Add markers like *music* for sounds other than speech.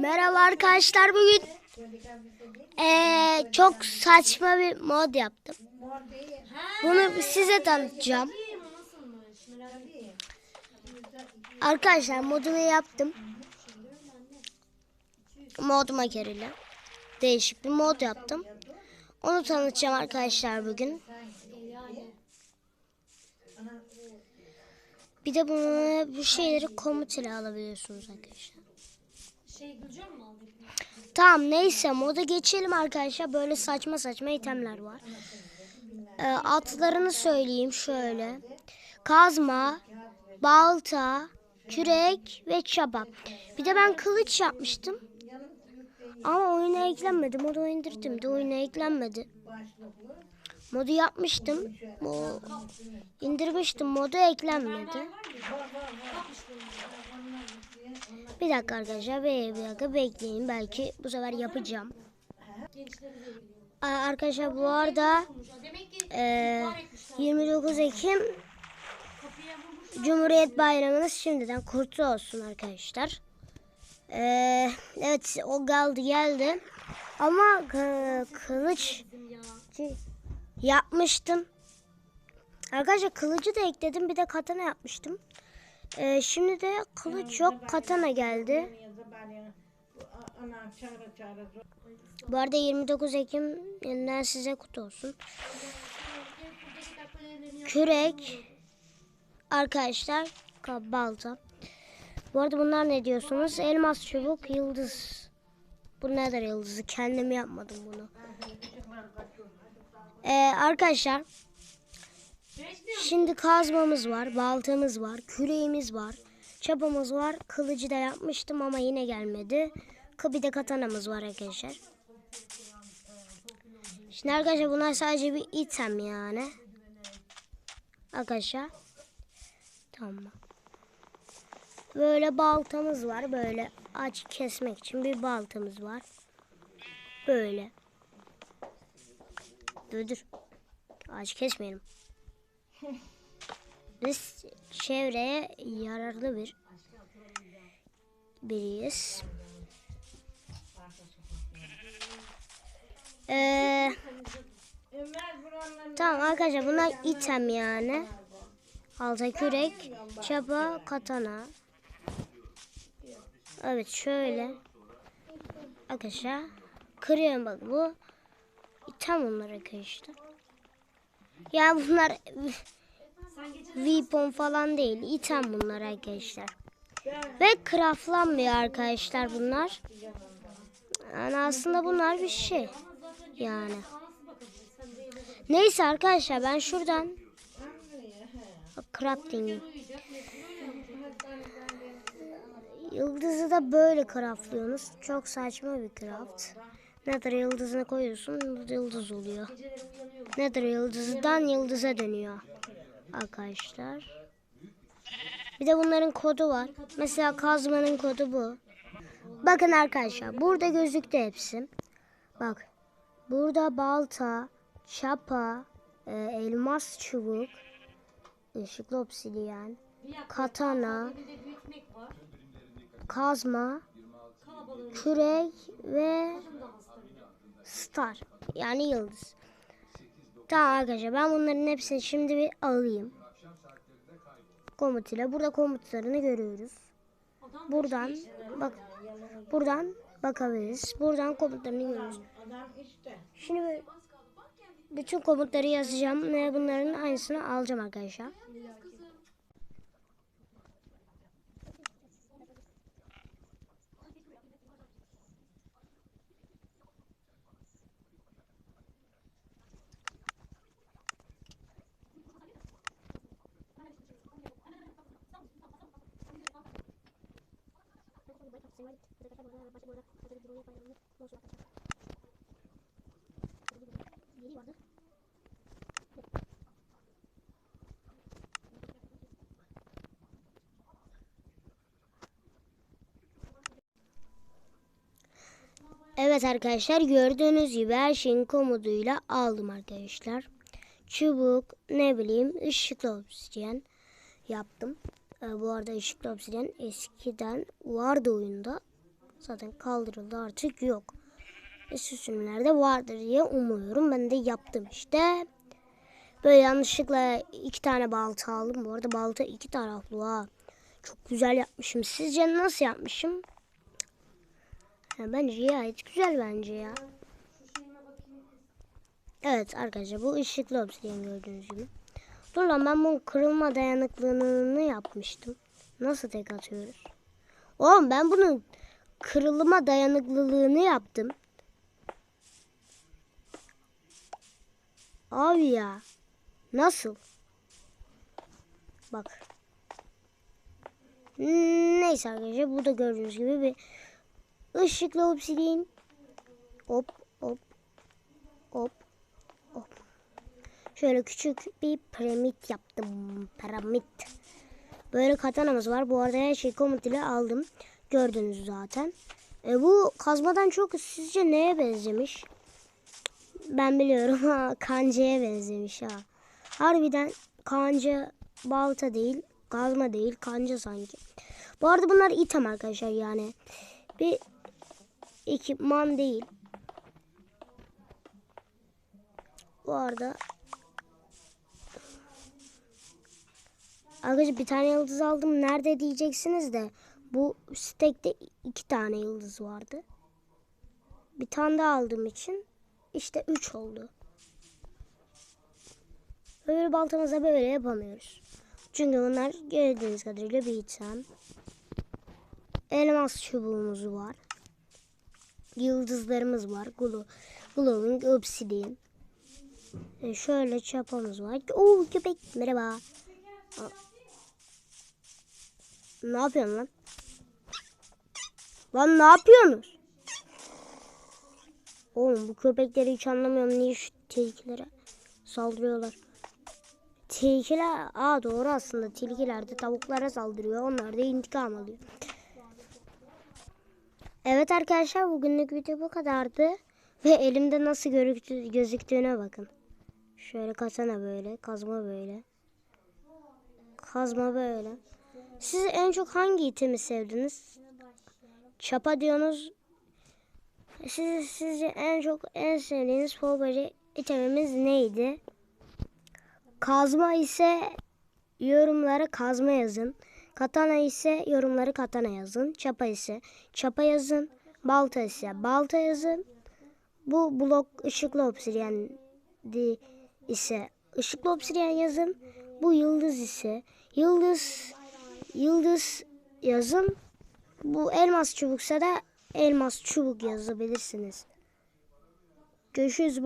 Merhaba arkadaşlar bugün eee, çok saçma bir mod yaptım. Bunu size tanıtacağım. Arkadaşlar modumu yaptım. Mod makereli. Değişik bir mod yaptım. Onu tanıtacağım arkadaşlar bugün. Yani. Bir de bunu bu şeyleri komut ile alabiliyorsunuz arkadaşlar. Şey Gülcan mı aldı? Tamam neyse moda geçelim arkadaşlar. Böyle saçma saçma itemler var. Ee, atlarını söyleyeyim şöyle. Kazma, balta, kürek ve çapa. Bir de ben kılıç yapmıştım. Ama oyuna eklenmedi. Modu indirdim de oyuna eklenmedi. Modu yapmıştım. O, indirmiştim. Modu eklenmedi. Bir dakika arkadaşlar. Bir, bir dakika bekleyin. Belki bu sefer yapacağım. Arkadaşlar bu arada e, var etmişler. 29 Ekim. Cumhuriyet Bayramınız şimdiden kutlu olsun arkadaşlar. Ee, evet o geldi geldi. Ama e, kılıç. Yapmıştım. Arkadaşlar kılıcı da ekledim. Bir de katana yapmıştım. Ee, şimdi de kılıç yok. Katana geldi. Bu arada 29 Ekim yeniden size kutlu olsun. Kürek. Arkadaşlar ka- balta. Bu arada bunlar ne diyorsunuz? Elmas çubuk, yıldız. Bu nedir yıldızı? Kendim yapmadım bunu. Ee, arkadaşlar şimdi kazmamız var, baltamız var, küreğimiz var, çapamız var. Kılıcı da yapmıştım ama yine gelmedi. Bir de katanamız var arkadaşlar. Şimdi arkadaşlar bunlar sadece bir item yani. Arkadaşlar. Tamam. Böyle baltamız var. Böyle ağaç kesmek için bir baltamız var. Böyle. Dur dur. Ağaç kesmeyelim. *laughs* Biz çevreye yararlı bir biriyiz. Ee, tamam arkadaşlar bunlar item yani. Alta kürek, çapa, katana. Evet şöyle. Arkadaşlar kırıyorum bak bu. İtem bunlar arkadaşlar. Ya bunlar *laughs* weapon falan değil. item bunlar arkadaşlar. Ve craftlanmıyor arkadaşlar bunlar. Yani aslında bunlar bir şey. Yani. Neyse arkadaşlar ben şuradan crafting. Yıldızı da böyle craftlıyorsunuz. Çok saçma bir craft. Nether yıldızını koyuyorsun yıldız oluyor. Nether yıldızdan yıldıza dönüyor. Arkadaşlar. Bir de bunların kodu var. Mesela kazmanın kodu bu. Bakın arkadaşlar burada gözüktü hepsi. Bak. Burada balta, çapa, e, elmas çubuk, ışıklı obsidiyen, katana, kazma, kürek ve. Star. Yani yıldız. Tamam arkadaşlar ben bunların hepsini şimdi bir alayım. Komut ile. Burada komutlarını görüyoruz. Buradan bak buradan bakabiliriz. Buradan komutlarını görüyoruz. Şimdi böyle bütün komutları yazacağım ve bunların aynısını alacağım arkadaşlar. Evet arkadaşlar gördüğünüz gibi her şeyin komoduyla aldım arkadaşlar. Çubuk ne bileyim ışıklı obsidiyen yaptım. Ee, bu arada ışıklı obsidyen eskiden vardı oyunda. Zaten kaldırıldı artık yok. Eski sürümlerde vardır diye umuyorum. Ben de yaptım işte. Böyle yanlışlıkla iki tane balta aldım. Bu arada balta iki taraflı ha. Çok güzel yapmışım. Sizce nasıl yapmışım? Ya bence gayet güzel bence ya. Evet arkadaşlar bu ışıklı obsidyen gördüğünüz gibi. Dur lan ben bunun kırılma dayanıklılığını yapmıştım. Nasıl tek atıyoruz? Oğlum ben bunun kırılma dayanıklılığını yaptım. Abi ya. Nasıl? Bak. Neyse arkadaşlar burada gördüğünüz gibi bir ışıklı obsidyen. Hop hop hop hop. Şöyle küçük bir piramit yaptım. Piramit. Böyle katanamız var. Bu arada her şeyi komut ile aldım. Gördünüz zaten. E, bu kazmadan çok sizce neye benzemiş? Ben biliyorum *laughs* ha kancaya benzemiş ha. Harbiden kanca balta değil, kazma değil, kanca sanki. Bu arada bunlar item arkadaşlar yani. Bir ekipman değil. Bu arada Arkadaşlar bir tane yıldız aldım. Nerede diyeceksiniz de bu stekte iki tane yıldız vardı. Bir tane daha aldığım için işte üç oldu. Böyle baltamızla böyle yapamıyoruz. Çünkü bunlar gördüğünüz kadarıyla bir item. Elmas çubuğumuz var. Yıldızlarımız var. Glow, glowing obsidian. E şöyle çapamız var. Oo köpek merhaba. Ne yapıyorsun lan? Lan ne yapıyorsunuz? Oğlum bu köpekleri hiç anlamıyorum. Niye şu tilkilere saldırıyorlar? Tilkiler, aa doğru aslında. Tilkiler de tavuklara saldırıyor. Onlar da intikam alıyor. Evet arkadaşlar bugünlük video bu kadardı. Ve elimde nasıl görüktü, gözüktüğüne bakın. Şöyle katana böyle, kazma böyle. Kazma böyle. Siz en çok hangi itemi sevdiniz? Çapa diyorsunuz. Siz, sizce en çok en sevdiğiniz favori itemimiz neydi? Kazma ise yorumlara kazma yazın. Katana ise yorumları katana yazın. Çapa ise çapa yazın. Balta ise balta yazın. Bu blok ışıklı obsidyen ise ışıklı obsidyen yazın. Bu yıldız ise yıldız yıldız yazın. Bu elmas çubuksa da elmas çubuk yazabilirsiniz. Görüşürüz.